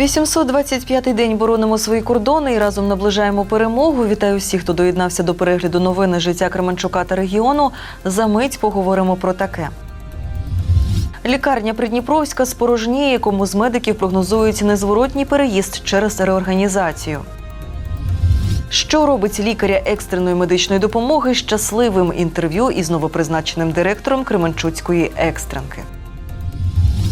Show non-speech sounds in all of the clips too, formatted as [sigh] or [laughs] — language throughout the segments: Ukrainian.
825-й день боронимо свої кордони і разом наближаємо перемогу. Вітаю всіх, хто доєднався до перегляду новини життя Кременчука та регіону. За мить поговоримо про таке. Лікарня Придніпровська спорожніє, кому з медиків прогнозують незворотній переїзд через реорганізацію. Що робить лікаря екстреної медичної допомоги щасливим інтерв'ю із новопризначеним директором Кременчуцької екстренки?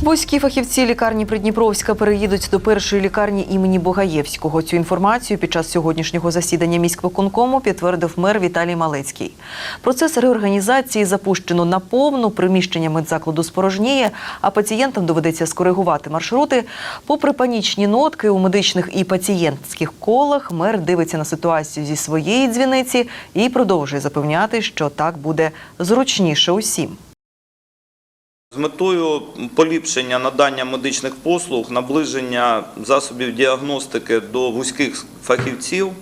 Вузькі фахівці лікарні Придніпровська переїдуть до першої лікарні імені Богаєвського. Цю інформацію під час сьогоднішнього засідання міськвиконкому підтвердив мер Віталій Малецький. Процес реорганізації запущено на повну. Приміщення медзакладу спорожніє, а пацієнтам доведеться скоригувати маршрути. Попри панічні нотки у медичних і пацієнтських колах, мер дивиться на ситуацію зі своєї дзвіниці і продовжує запевняти, що так буде зручніше усім. З метою поліпшення надання медичних послуг, наближення засобів діагностики до вузьких фахівців,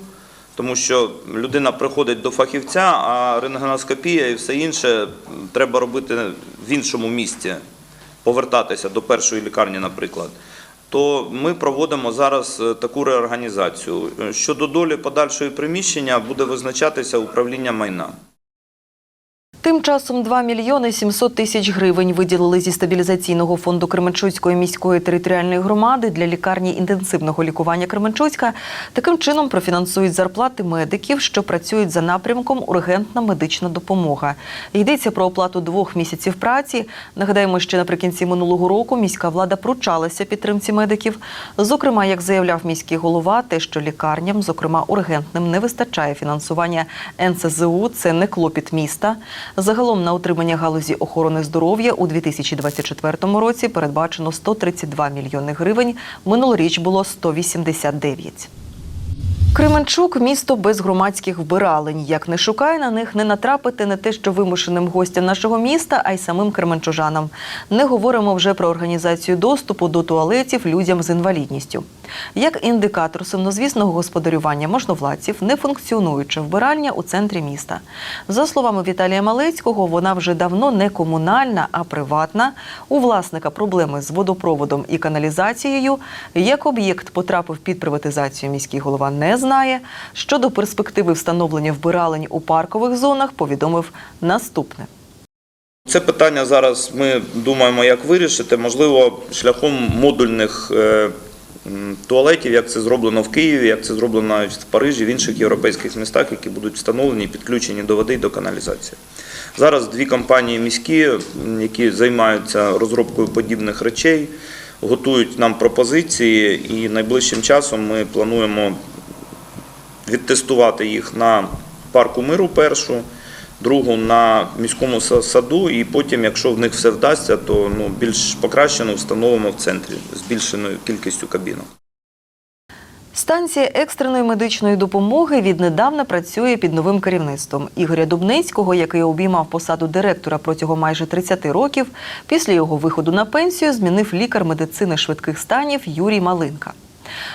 тому що людина приходить до фахівця, а рентгеноскопія і все інше треба робити в іншому місці, повертатися до першої лікарні, наприклад. То ми проводимо зараз е, таку реорганізацію. Щодо долі подальшої приміщення буде визначатися управління майна. Тим часом 2 мільйони 700 тисяч гривень виділили зі стабілізаційного фонду Кременчуцької міської територіальної громади для лікарні інтенсивного лікування Кременчуцька. Таким чином профінансують зарплати медиків, що працюють за напрямком ургентна медична допомога. Йдеться про оплату двох місяців праці. Нагадаємо, що наприкінці минулого року міська влада пручалася підтримці медиків. Зокрема, як заявляв міський голова, те, що лікарням, зокрема ургентним, не вистачає фінансування НСЗУ, це не клопіт міста. Загалом на утримання галузі охорони здоров'я у 2024 році передбачено 132 мільйони гривень. Минулоріч було 189. Кременчук місто без громадських вбиралень. Як не шукає на них, не натрапити не те, що вимушеним гостям нашого міста, а й самим кременчужанам. Не говоримо вже про організацію доступу до туалетів людям з інвалідністю. Як індикатор сумнозвісного господарювання можновладців, не функціонуюча вбиральня у центрі міста. За словами Віталія Малецького, вона вже давно не комунальна, а приватна. У власника проблеми з водопроводом і каналізацією. Як об'єкт потрапив під приватизацію, міський голова не знає. Щодо перспективи встановлення вбиралень у паркових зонах, повідомив наступне. Це питання зараз ми думаємо, як вирішити, можливо, шляхом модульних е, туалетів, як це зроблено в Києві, як це зроблено в Парижі, в інших європейських містах, які будуть встановлені і підключені до води і до каналізації. Зараз дві компанії міські, які займаються розробкою подібних речей, готують нам пропозиції, і найближчим часом ми плануємо відтестувати їх на парку миру першу, другу на міському саду, і потім, якщо в них все вдасться, то ну, більш покращено встановимо в центрі з більшеною кількістю кабінок. Станція екстреної медичної допомоги віднедавна працює під новим керівництвом Ігоря Дубницького, який обіймав посаду директора протягом майже 30 років. Після його виходу на пенсію змінив лікар медицини швидких станів Юрій Малинка.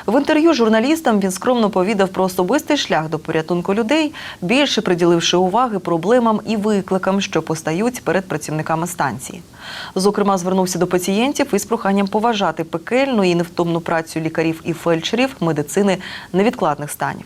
В інтерв'ю журналістам він скромно повідав про особистий шлях до порятунку людей, більше приділивши уваги проблемам і викликам, що постають перед працівниками станції. Зокрема, звернувся до пацієнтів із проханням поважати пекельну і невтомну працю лікарів і фельдшерів медицини невідкладних станів.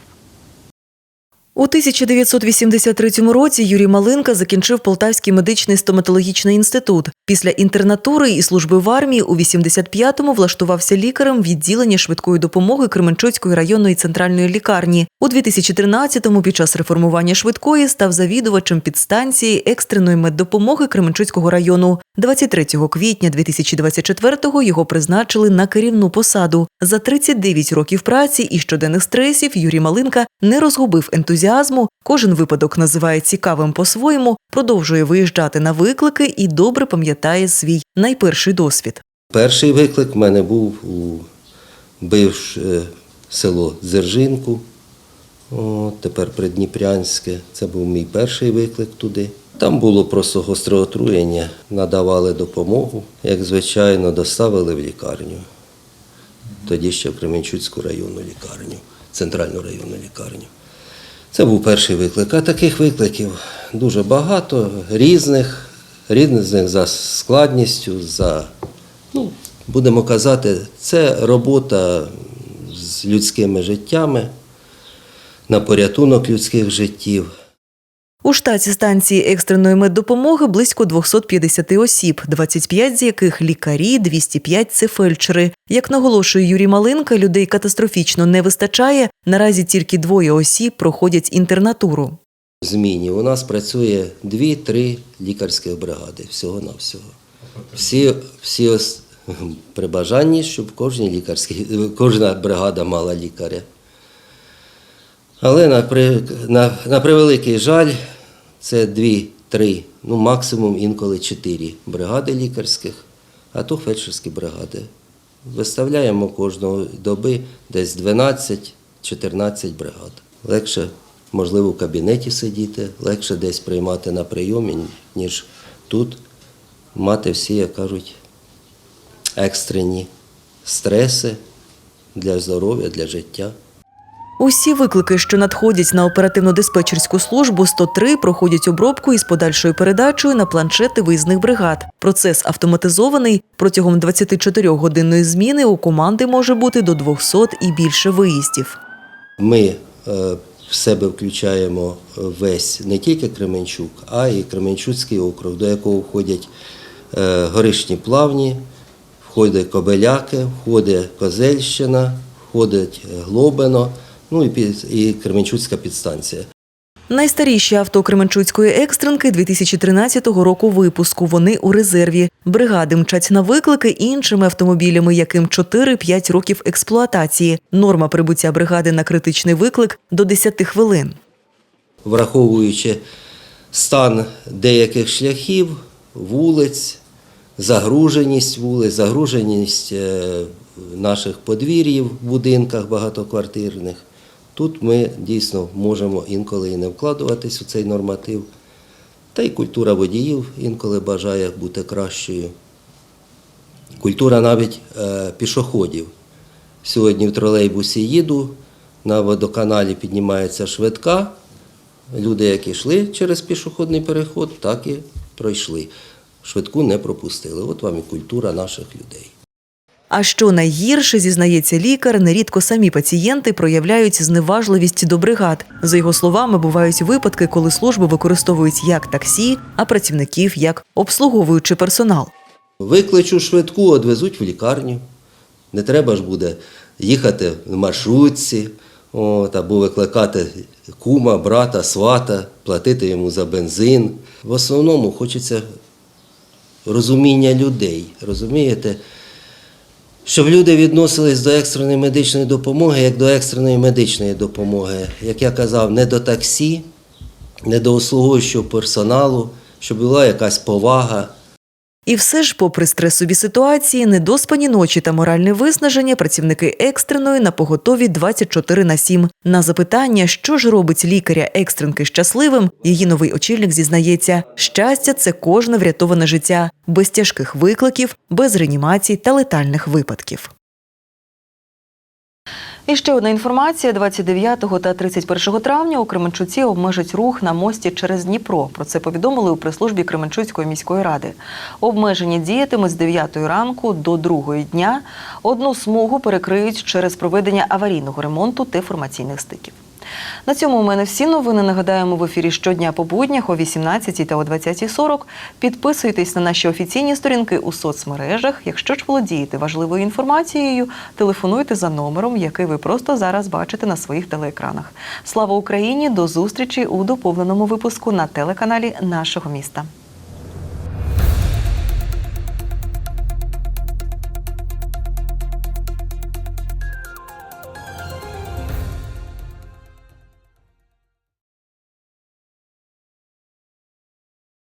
У 1983 році Юрій Малинка закінчив Полтавський медичний стоматологічний інститут. Після інтернатури і служби в армії у 85-му влаштувався лікарем відділення швидкої допомоги Кременчуцької районної центральної лікарні. У 2013-му під час реформування швидкої став завідувачем підстанції екстреної меддопомоги Кременчуцького району. 23 квітня 2024-го його призначили на керівну посаду. За 39 років праці і щоденних стресів Юрій Малинка не розгубив ентузіазму. Кожен випадок називає цікавим по-своєму, продовжує виїжджати на виклики і добре пам'ятає свій найперший досвід. Перший виклик в мене був у бивше село Дзержинку, тепер Придніпрянське. Це був мій перший виклик туди. Там було просто гостре отруєння, надавали допомогу, як звичайно, доставили в лікарню. Тоді ще в Кременчуцьку районну лікарню, центральну районну лікарню. Це був перший виклик. А таких викликів дуже багато, різних, різних за складністю, за ну, будемо казати, це робота з людськими життями, на порятунок людських життів. У штаті станції екстреної меддопомоги близько 250 осіб, 25 з яких лікарі, 205 – це фельдшери. Як наголошує Юрій Малинка, людей катастрофічно не вистачає. Наразі тільки двоє осіб проходять інтернатуру. В зміні у нас працює 2-3 лікарських бригади всього-навсього. Всі, всі ос- [laughs] при бажанні, щоб кожній лікарській, [laughs] кожна бригада мала лікаря. Але на, на, на превеликий жаль, це 2-3, ну максимум інколи 4 бригади лікарських, а то фельдшерські бригади. Виставляємо кожного доби десь 12-14 бригад. Легше, можливо, в кабінеті сидіти, легше десь приймати на прийомі, ніж тут мати всі, як кажуть, екстрені стреси для здоров'я, для життя. Усі виклики, що надходять на оперативно-диспетчерську службу 103, проходять обробку із подальшою передачею на планшети виїзних бригад. Процес автоматизований. Протягом 24-годинної зміни у команди може бути до 200 і більше виїздів. Ми е, в себе включаємо весь не тільки Кременчук, а й Кременчуцький округ, до якого входять е, горишні плавні, входить Кобеляки, входить Козельщина, входить Глобино, ну і, під- і Кременчуцька підстанція. Найстаріші авто Кременчуцької екстренки 2013 року випуску. Вони у резерві. Бригади мчать на виклики іншими автомобілями, яким 4-5 років експлуатації. Норма прибуття бригади на критичний виклик до 10 хвилин. враховуючи стан деяких шляхів, вулиць, загруженість вулиць, загруженість е, наших подвір'їв в будинках багатоквартирних. Тут ми дійсно можемо інколи і не вкладуватись у цей норматив. Та й культура водіїв інколи бажає бути кращою. Культура навіть е, пішоходів. Сьогодні в тролейбусі їду, на водоканалі піднімається швидка. Люди, які йшли через пішохідний переход, так і пройшли. Швидку не пропустили. От вам і культура наших людей. А що найгірше, зізнається лікар, нерідко самі пацієнти проявляють зневажливість до бригад. За його словами, бувають випадки, коли служби використовують як таксі, а працівників як обслуговуючий персонал. Викличу швидку, одвезуть в лікарню. Не треба ж буде їхати в маршрутці, от, або викликати кума, брата, свата, платити йому за бензин. В основному хочеться розуміння людей. Розумієте? Щоб люди відносились до екстреної медичної допомоги як до екстреної медичної допомоги. Як я казав, не до таксі, не до обслуговуючого персоналу, щоб була якась повага. І все ж, попри стресові ситуації, недоспані ночі та моральне виснаження, працівники екстреної на поготові 24 на 7. На запитання, що ж робить лікаря екстренки щасливим, її новий очільник зізнається: щастя це кожне врятоване життя, без тяжких викликів, без реанімацій та летальних випадків. І ще одна інформація: 29 та 31 травня у Кременчуці обмежать рух на мості через Дніпро. Про це повідомили у прес-службі Кременчуцької міської ради. Обмеження діятимуть з 9 ранку до 2 дня. Одну смугу перекриють через проведення аварійного ремонту та формаційних стиків. На цьому у мене всі новини. Нагадаємо в ефірі щодня по буднях о 18 та о 20.40. Підписуйтесь на наші офіційні сторінки у соцмережах. Якщо ж володієте важливою інформацією, телефонуйте за номером, який ви просто зараз бачите на своїх телеекранах. Слава Україні! До зустрічі у доповненому випуску на телеканалі нашого міста.